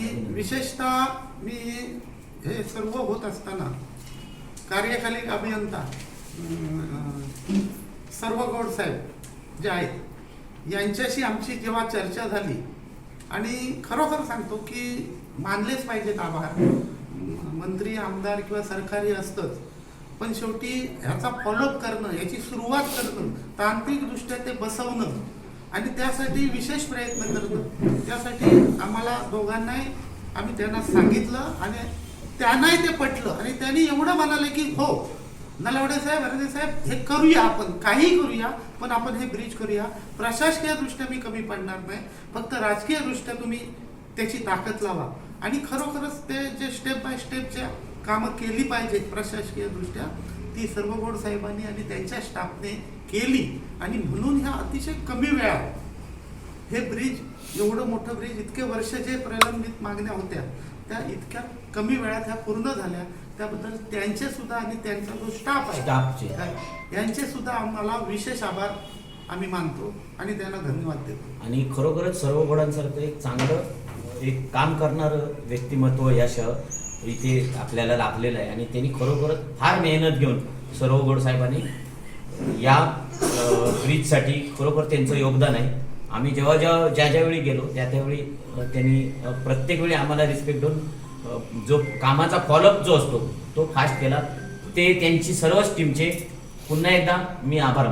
आणि विशेषतः मी हे सर्व होत असताना कार्यकालिक अभियंता सर्व गौड साहेब जे आहेत यांच्याशी आमची जेव्हा चर्चा झाली आणि खरोखर सांगतो की मानलेच पाहिजेत आभार. मंत्री आमदार किंवा सरकारी असतंच पण शेवटी ह्याचा फॉलोअप करणं याची सुरुवात करणं तांत्रिकदृष्ट्या ते बसवणं आणि त्यासाठी विशेष प्रयत्न करतो. त्यासाठी आम्हाला दोघांनाही आम्ही त्यांना सांगितलं आणि त्यांनाही ते पटलं. आणि त्यांनी एवढं म्हणाले की हो नलावडे साहेब हरदे साहेब हे करूया आपण काही करूया पण आपण हे ब्रिज करूया. प्रशासकीय दृष्ट्या मी कमी पडणार नाही. फक्त राजकीय दृष्ट्या तुम्ही त्याची ताकद लावा. आणि खरोखरच ते जे स्टेप बाय स्टेपच्या कामं केली पाहिजेत प्रशासकीय दृष्ट्या ती सर्व गोड साहेबांनी आणि त्यांच्या स्टाफने केली. आणि म्हणून ह्या अतिशय कमी वेळात हे ब्रिज एवढं मोठं ब्रिज इतके वर्ष जे प्रलंबित मागण्या होत्या त्या इतक्या कमी वेळात ह्या पूर्ण झाल्या. त्याबद्दल त्यांचे सुद्धा आणि त्यांचा जो स्टाफ आहे यांचे सुद्धा आम्हाला विशेष आभार आम्ही मानतो आणि त्यांना धन्यवाद देतो. आणि खरोखरच सर्व घोडांसारखं एक चांगलं एक काम करणारं व्यक्तिमत्व या शहर इथे आपल्याला लाभलेलं आहे. आणि त्यांनी खरोखरच फार मेहनत घेऊन सर्व गोड साहेबांनी या ब्रिजसाठी खरोखर त्यांचं योगदान आहे. आम्ही जेव्हा जेव्हा ज्या ज्यावेळी गेलो त्या त्यावेळी त्यांनी प्रत्येक वेळी आम्हाला रिस्पेक्ट देऊन जो कामाचा फॉलोअप जो असतो तो फास्ट केला. ते त्यांची सर्वच टीमचे पुन्हा एकदा मी आभार